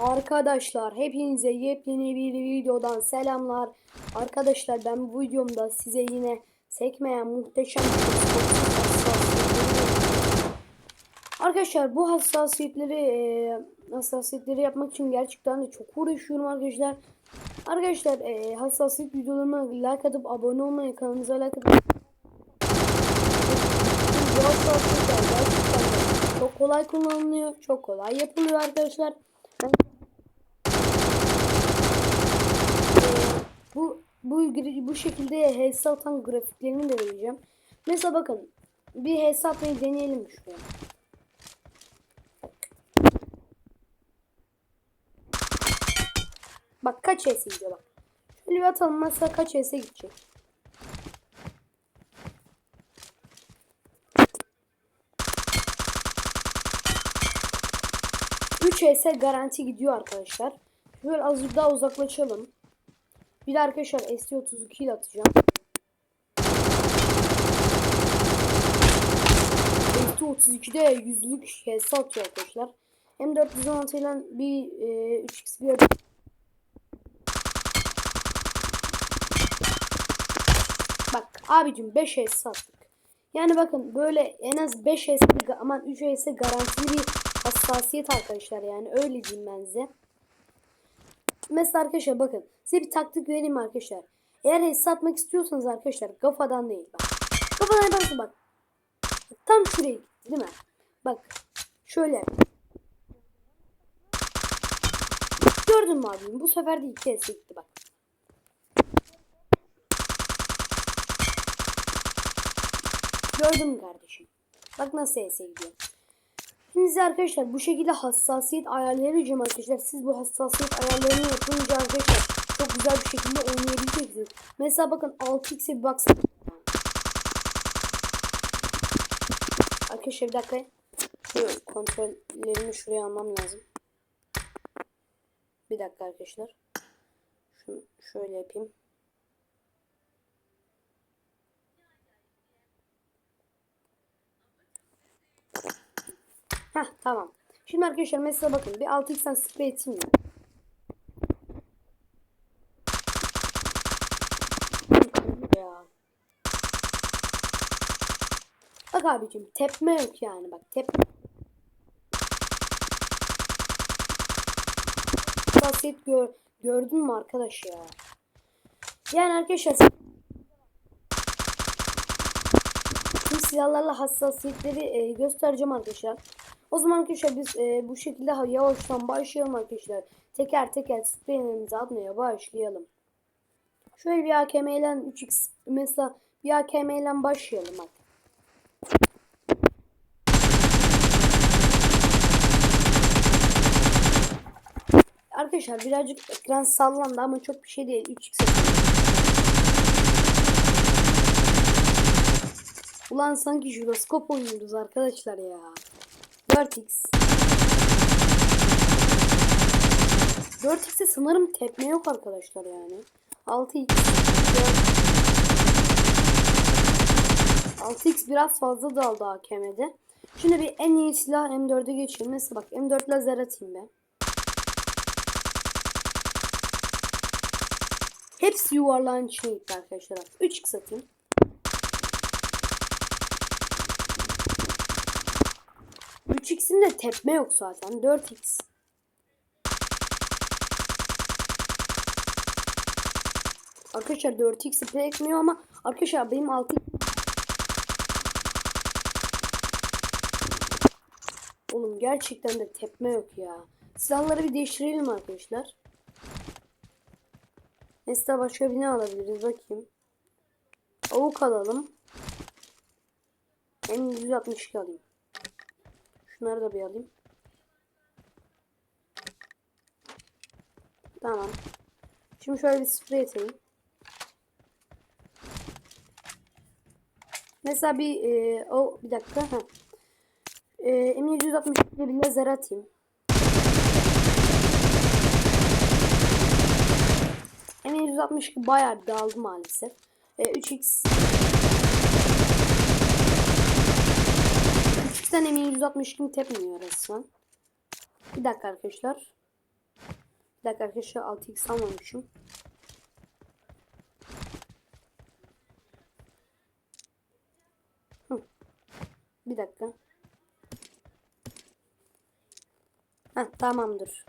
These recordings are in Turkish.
Arkadaşlar hepinize yepyeni bir videodan selamlar. Arkadaşlar ben bu videomda size yine sekmeyen muhteşem Arkadaşlar bu hassasiyetleri e, hassasiyetleri yapmak için gerçekten de çok uğraşıyorum arkadaşlar. Arkadaşlar e, hassasiyet videolarıma like atıp abone olmayı kanalımıza like atıp gerçekten çok kolay kullanılıyor. Çok kolay yapılıyor arkadaşlar. Ben bu bu bu şekilde HS atan grafiklerini de vereceğim. Mesela bakın bir HS atmayı deneyelim şuraya. Bak kaç HS gidiyor bak. Şöyle bir atalım mesela kaç HS gidecek. Üç HS garanti gidiyor arkadaşlar. Şöyle azıcık daha uzaklaşalım. Bir de arkadaşlar ST32 ile atacağım. ST32'de yüzlük HS atıyor arkadaşlar. M416 ile bir e, 3x bir Bak abicim 5 HS attık. Yani bakın böyle en az 5 HS aman 3 HS garantili bir hassasiyet arkadaşlar yani öyle diyeyim ben size. Mesela arkadaşlar bakın size bir taktik vereyim arkadaşlar. Eğer hisse atmak istiyorsanız arkadaşlar kafadan değil bak. Kafadan yaparsın bak. Tam şuraya gitti değil mi? Bak şöyle. Gördün mü abim? Bu sefer de iki hisse gitti bak. Gördün mü kardeşim? Bak nasıl hisse gidiyor. Şimdi arkadaşlar bu şekilde hassasiyet ayarları vereceğim arkadaşlar. Siz bu hassasiyet ayarlarını yapınca arkadaşlar çok güzel bir şekilde oynayabileceksiniz. Mesela bakın 6x'e bir baksana. Arkadaşlar bir dakika. Şu kontrollerimi şuraya almam lazım. Bir dakika arkadaşlar. Şunu şöyle yapayım. Heh tamam. Şimdi arkadaşlar mesela bakın bir 6x'ten sprey atayım ya. ya. Bak abicim tepme yok yani bak tepme. Basit gör, gördün mü arkadaş ya? Yani arkadaşlar tüm silahlarla hassasiyetleri e, göstereceğim arkadaşlar. O zaman arkadaşlar biz e, bu şekilde yavaştan başlayalım arkadaşlar. Teker teker spreylerimizi atmaya başlayalım. Şöyle bir AKM ile 3x mesela bir AKM ile başlayalım bak. Arkadaşlar birazcık ekran sallandı ama çok bir şey değil. 3x atıyor. Ulan sanki jiroskop oynuyoruz arkadaşlar ya. 4x. 4x'e sanırım tepme yok arkadaşlar yani. 6x. 6x biraz fazla daldı AKM'de. Şimdi bir en iyi silah M4'e geçeyim. Mesela bak M4 lazer atayım ben. Hepsi yuvarlağın içine gitti arkadaşlar. 3x atayım. Üç x'in de tepme yok zaten. 4x. Arkadaşlar 4x'i pek etmiyor ama arkadaşlar benim 6 Oğlum gerçekten de tepme yok ya. Silahları bir değiştirelim arkadaşlar. Mesela başka bir ne alabiliriz bakayım. Avuk alalım. Hem 162 alayım. Şunları da bir alayım. Tamam. Şimdi şöyle bir sprey atayım. Mesela bir e, o bir dakika. Ha. E, M762 bir lazer atayım. M762 bayağı bir dağıldı maalesef. E, 3x 3x'ten M162 tepmiyor resmen. Bir dakika arkadaşlar. Bir dakika arkadaşlar 6x almamışım. Bir dakika. Heh, tamamdır.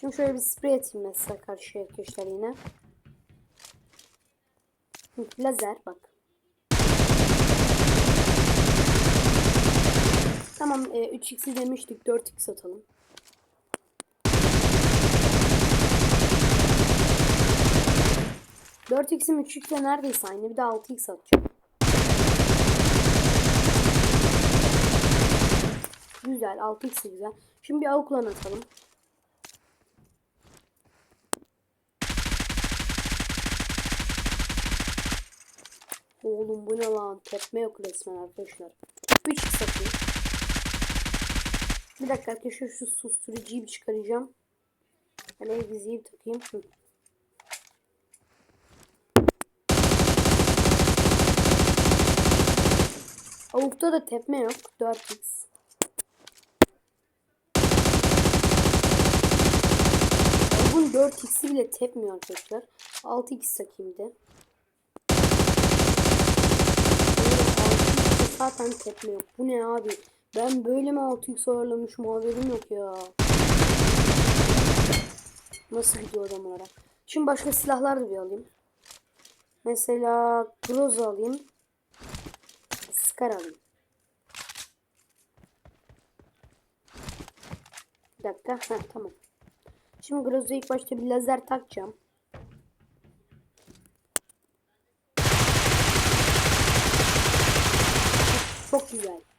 Şimdi şöyle bir sprey atayım mesela karşıya arkadaşlar yine. Hı, lazer bak. Tamam e, 3x'i demiştik 4x atalım. Dört x'im 3 x'le neredeyse aynı. Bir de 6x atacağım. Güzel. 6x de güzel. Şimdi bir avukla atalım. Oğlum bu ne lan? Tepme yok resmen arkadaşlar. 3x atayım. Bir dakika arkadaşlar şu susturucuyu çıkaracağım. Egziyi bir takayım. Hı. Avukta da tepme yok. 4x. Bunun 4x'i bile tepmiyor arkadaşlar. 6x takayım bir de. Böyle 6x de zaten tepme yok. Bu ne abi? Ben böyle mi 6x ayarlamışım haberim yok ya. Nasıl gidiyor adam olarak? Şimdi başka silahlar da bir alayım. Mesela Groza alayım. Scar alayım. Bir dakika. Heh, tamam. Şimdi Groza'ya ilk başta bir lazer takacağım. Çok güzel.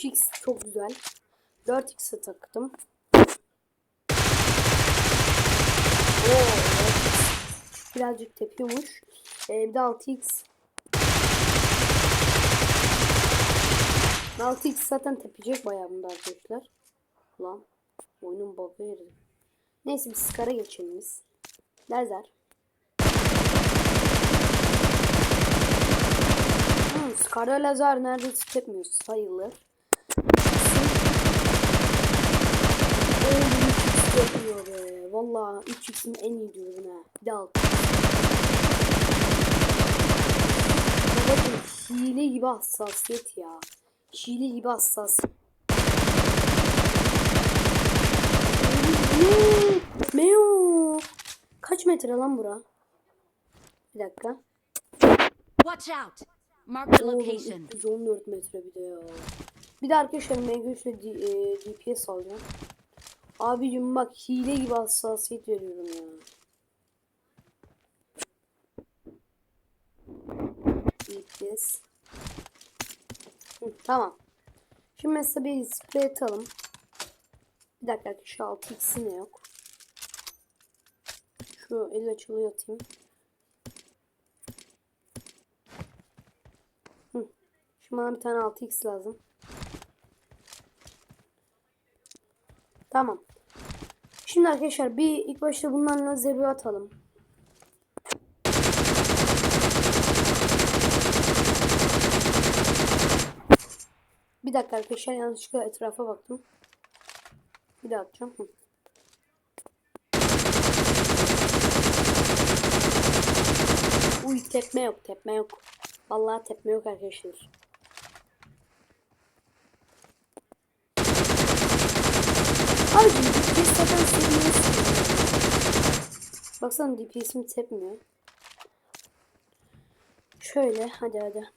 Üç x çok güzel. 4x'e taktım. Oo, 4x birazcık tepiyormuş. Ee, bir de 6x 6x zaten tepecek bayağı bunda arkadaşlar. Lan oyunun bug'ı yeri. Neyse bir skara geçelim biz. Lazer. Hmm, skara lazer neredeyse tepmiyor sayılır. Oğlum 3x tepiyor be. Valla 3x'in en iyi diyorum ha. Bir de 6 Babacım hile gibi hassasiyet ya. Hile gibi hassasiyet. Ne? Ne o? Kaç metre lan bura? Bir dakika. Watch out! Mark the location. 314 metre bir de ya. Bir de arkadaşlar MG3 ile e, DPS alacağım. Abicim bak hile gibi hassasiyet veriyorum ya. Hı, tamam. Şimdi mesela bir sprey atalım. Bir dakika şu 6x'i ne yok. Şu el açılı atayım. Şimdi bana bir tane 6x lazım. Tamam. Şimdi arkadaşlar bir ilk başta bundan lazeri atalım. Bir dakika arkadaşlar yanlışlıkla etrafa baktım. Bir daha atacağım. Hı. Uy tepme yok tepme yok. Vallahi tepme yok arkadaşlar. Abicim DPS zaten sevmiyoruz. Baksana DPS'im tepmiyor. Şöyle hadi hadi.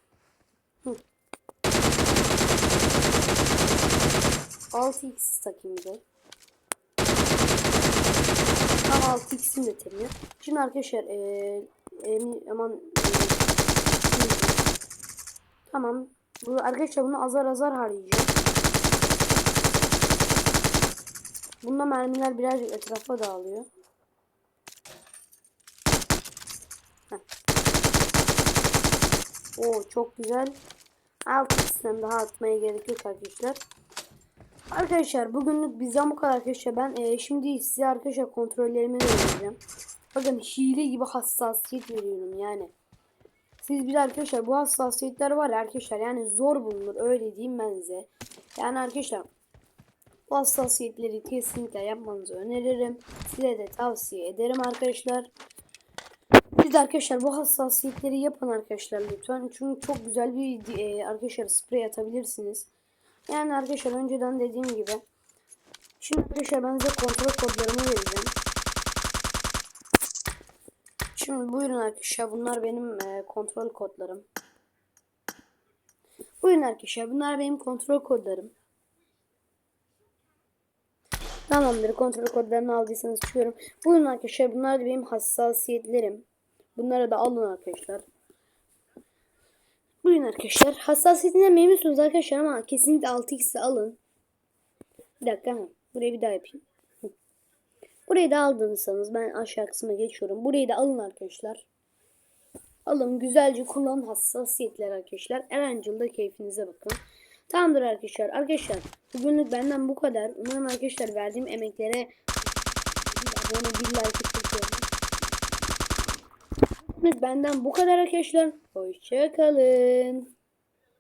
Hı. 6x takayım bir de. Tam 6x'im de temiyor. Şimdi arkadaşlar eee emin aman tamam. Bu arkadaşlar bunu azar azar harcayacağım. Bunda mermiler birazcık etrafa dağılıyor. Oo çok güzel. 6x'den daha atmaya gerek yok arkadaşlar. Arkadaşlar bugünlük bizden bu kadar arkadaşlar. Ben e, şimdi size arkadaşlar kontrollerimi vereceğim. Bakın hile gibi hassasiyet veriyorum yani. Siz bir arkadaşlar bu hassasiyetler var arkadaşlar yani zor bulunur öyle diyeyim ben size. Yani arkadaşlar bu hassasiyetleri kesinlikle yapmanızı öneririm. Size de tavsiye ederim arkadaşlar. De arkadaşlar bu hassasiyetleri yapın arkadaşlar lütfen. Çünkü çok güzel bir e, arkadaşlar sprey atabilirsiniz. Yani arkadaşlar önceden dediğim gibi. Şimdi arkadaşlar ben size kontrol kodlarımı vereceğim. Şimdi buyurun arkadaşlar bunlar benim e, kontrol kodlarım. Buyurun arkadaşlar bunlar benim kontrol kodlarım. Tamamdır kontrol kodlarını aldıysanız çıkıyorum. Buyurun arkadaşlar bunlar da benim hassasiyetlerim. Bunları da alın arkadaşlar. Buyurun arkadaşlar. Hassasiyetinden memnunsunuz arkadaşlar ama kesinlikle 6x'i alın. Bir dakika. ha. Burayı bir daha yapayım. Burayı da aldıysanız ben aşağı kısma geçiyorum. Burayı da alın arkadaşlar. Alın güzelce kullanın hassasiyetler arkadaşlar. Erangel'da keyfinize bakın. Tamamdır arkadaşlar. Arkadaşlar bugünlük benden bu kadar. Umarım arkadaşlar verdiğim emeklere bir abone bir like benden bu kadar arkadaşlar. Hoşçakalın.